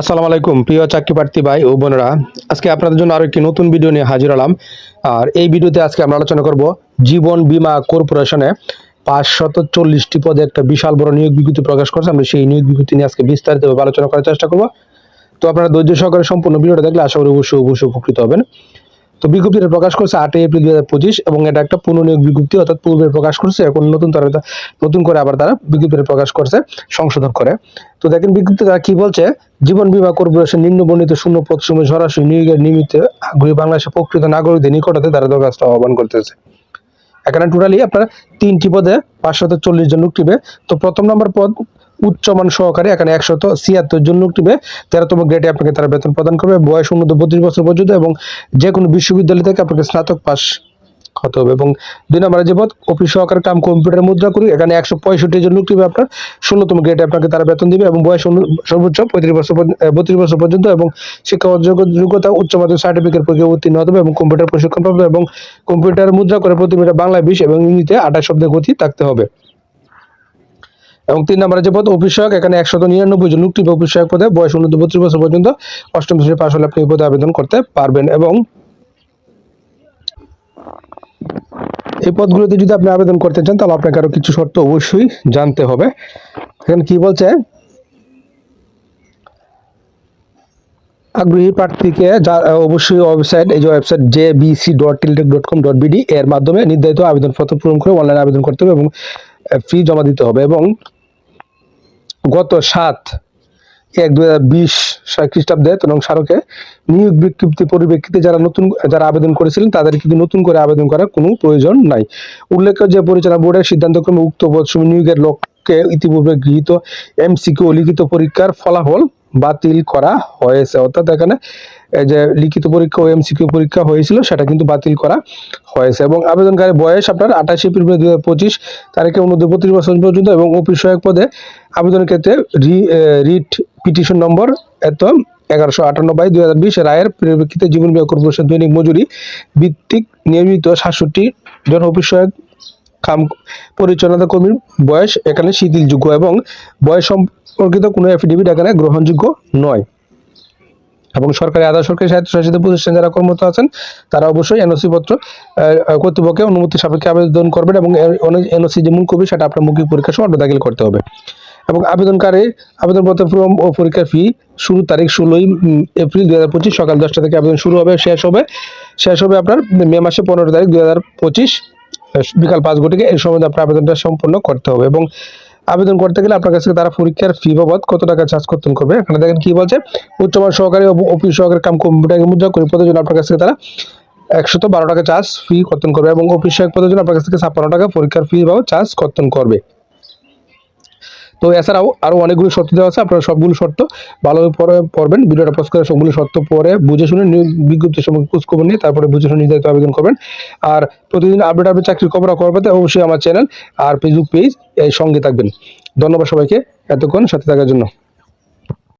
আসসালামু আলাইকুম। প্রিয় চাকরি প্রার্থী ভাই ও বোনেরা, আজকে আপনাদের জন্য আরও একটি নতুন ভিডিও নিয়ে হাজির হলাম। আর এই ভিডিওতে আজকে আমরা আলোচনা করব জীবন বিমা কর্পোরেশনে পাঁচশত চল্লিশটি পদে একটা বিশাল বড় নিয়োগ বিজ্ঞপ্তি প্রকাশ করছে। আমরা সেই নিয়োগ বিজ্ঞপ্তি নিয়ে আজকে বিস্তারিতভাবে আলোচনা করার চেষ্টা করব। তো আপনারা ধৈর্য সহকারে সম্পূর্ণ ভিডিওটা দেখলে আশা করি অবশ্যই অবশ্যই উপকৃত হবেন। তো বিজ্ঞপ্তিটা প্রকাশ করছে আটই এপ্রিল দুই হাজার পঁচিশ এবং এটা একটা পুনর্নিয়োগ বিজ্ঞপ্তি, অর্থাৎ পূর্বে প্রকাশ করছে, এখন নতুন তারা নতুন করে আবার তারা বিজ্ঞপ্তিটা প্রকাশ করছে সংশোধন করে। তো দেখেন বিজ্ঞপ্তি তারা কি বলছে? জীবন বীমা কর্পোরেশন নিম্ন বর্ণিত শূন্য পদ সময় সরাসরি নিয়োগের নিমিত্তে আগ্রহী বাংলাদেশের প্রকৃত নাগরিকদের নিকটতে তারা দরখাস্ত আহ্বান করতেছে। এখানে টোটালি আপনার তিনটি পদে পাঁচশত চল্লিশ জন লোক টিবে তো প্রথম নম্বর পদ উচ্চমান সহকারে, এখানে একশত ছিয়াত্তর জন লোক টিবে তেরোতম গ্রেডে আপনাকে তারা বেতন প্রদান করবে। বয়স উন্নত বত্রিশ বছর পর্যন্ত এবং যে কোনো বিশ্ববিদ্যালয় থেকে আপনাকে স্নাতক পাস হতে হবে। এবং দুই নম্বরে যে পদ অফিস সহকারে কাম কম্পিউটার মুদ্রা করি, এখানে একশো পঁয়ষট্টি জন টিবে আপনার। ষোলোতম গ্রেডে আপনাকে তারা বেতন দিবে এবং বয়স সর্বোচ্চ পঁয়ত্রিশ বছর বত্রিশ বছর পর্যন্ত এবং শিক্ষা যোগ্যতা, উচ্চ মাধ্যমিক সার্টিফিকেট পরীক্ষা উত্তীর্ণ হতে হবে এবং কম্পিউটার প্রশিক্ষণ পাবে এবং কম্পিউটার মুদ্রা করে প্রতি মিনিটে বাংলা বিশ এবং ইংরেজিতে আঠাশ শব্দের গতি থাকতে হবে। এবং তিন নম্বরে যে পদ অফিস সহায়ক, এখানে একশত নিরানব্বই জন লোকটি অফিস সহায়ক পদে। বয়স উন্নত বত্রিশ বছর পর্যন্ত অষ্টম শ্রেণি পাশ হলে আপনি এই পদে আবেদন করতে পারবেন এবং এই পদগুলোতে যদি আপনি আবেদন করতে চান, তাহলে আপনাকে আরও কিছু শর্ত অবশ্যই জানতে হবে। এখানে কি বলছে? আগ্রহী প্রার্থীকে যা, অবশ্যই ওয়েবসাইট এই যে website J BC dot Teletalk dot com dot BD এর মাধ্যমে নির্ধারিত আবেদনপত্র পূরণ করে অনলাইনে আবেদন করতে হবে এবং ফি জমা দিতে হবে এবং গত সাত এক দু হাজার বিশ খ্রিস্টাব্দে তখন স্মারকে নিয়োগ বিজ্ঞপ্তি পরিপ্রেক্ষিতে যারা নতুন যারা আবেদন করেছিলেন, তাদের কিন্তু নতুন করে আবেদন করার কোনো প্রয়োজন নাই। উল্লেখ্য যে পরিচালনা বোর্ডের সিদ্ধান্তক্রমে উক্ত পদসমূহ নিয়োগের লক্ষ্যে ইতিপূর্বে গৃহীত এমসিকিউ লিখিত পরীক্ষার ফলাফল বাতিল করা হয়েছে। অর্থাৎ এখানে যে লিখিত পরীক্ষা ও এমসিকিউ পরীক্ষা হয়েছিল, সেটা কিন্তু বাতিল করা হয়েছে এবং আবেদনকারী বয়স আপনার আঠাশে এপ্রিল দুই হাজার পঁচিশ তারিখে অনুদ্ধ বত্রিশ বছর পর্যন্ত এবং অফিস সহায়ক পদে আবেদনের ক্ষেত্রে রিট পিটিশন নম্বর এত এগারোশো আটান্ন বাই দুই হাজার বিশ রায়ের পরিপ্রেক্ষিতে জীবন বীমা কর্পোরেশন দৈনিক মজুরি ভিত্তিক নিয়মিত সাতষট্টি জন অফিস কাম পরিচালনা কর্মীর বয়স এখানে শিথিলযোগ্য এবং বয়স সম্পর্কিত কোনো এফিডেভিট এখানে গ্রহণযোগ্য নয়। এবং সরকারি আধা সরকারি স্বায়ত্তশাসিত প্রতিষ্ঠান যারা কর্মরত আছেন তারা অবশ্যই এনওসি পত্র আহ, কর্তৃপক্ষের অনুমতি সাপেক্ষে আবেদন করবেন এবং এনওসি যে মূল কপি সেটা আপনার মৌখিক পরীক্ষা সময় দাখিল করতে হবে। এবং আবেদনকারী আবেদনপত্র ফর্ম ও পরীক্ষার ফি শুরু তারিখ ষোলোই এপ্রিল দু হাজার পঁচিশ সকাল দশটা থেকে আবেদন শুরু হবে, শেষ হবে। শেষ হবে আপনার মে মাসে পনেরো তারিখ দু হাজার পঁচিশ বিকাল পাঁচ ঘটিকে। এই সময় আপনার আবেদনটা সম্পূর্ণ করতে হবে এবং আবেদন করতে গেলে আপনার কাছে তারা পরীক্ষার ফি বাবদ কত টাকা চার্জ করতে করবে। এখানে দেখেন কি বলছে, উচ্চমান সহকারী ও অফিস সহকারী কাম কম্পিউটার মুদ্রা করে পদের জন্য আপনার কাছ তারা একশত বারো টাকা চার্জ ফি কর্তন করবে এবং অফিস সহায়ক পদের জন্য আপনার কাছ থেকে ছাপ্পান্ন টাকা পরীক্ষার ফি বাবদ চার্জ কর্তন করবে। তো এছাড়াও আরও অনেকগুলো শর্ত দেওয়া আছে, আপনারা সবগুলো শর্ত ভালোভাবে পরে পড়বেন। ভিডিওটা পোস্ট করে সবগুলো শর্ত পরে বুঝে শুনে নিয়োগ বিজ্ঞপ্তির সময় খোঁজ খবর নিয়ে তারপরে বুঝে শুনে নির্ধারিত আবেদন করবেন। আর প্রতিদিন আপডেট আপডেট চাকরির খবর খবর অবশ্যই আমার চ্যানেল আর ফেসবুক পেজ এই সঙ্গে থাকবেন। ধন্যবাদ সবাইকে এতক্ষণ সাথে থাকার জন্য।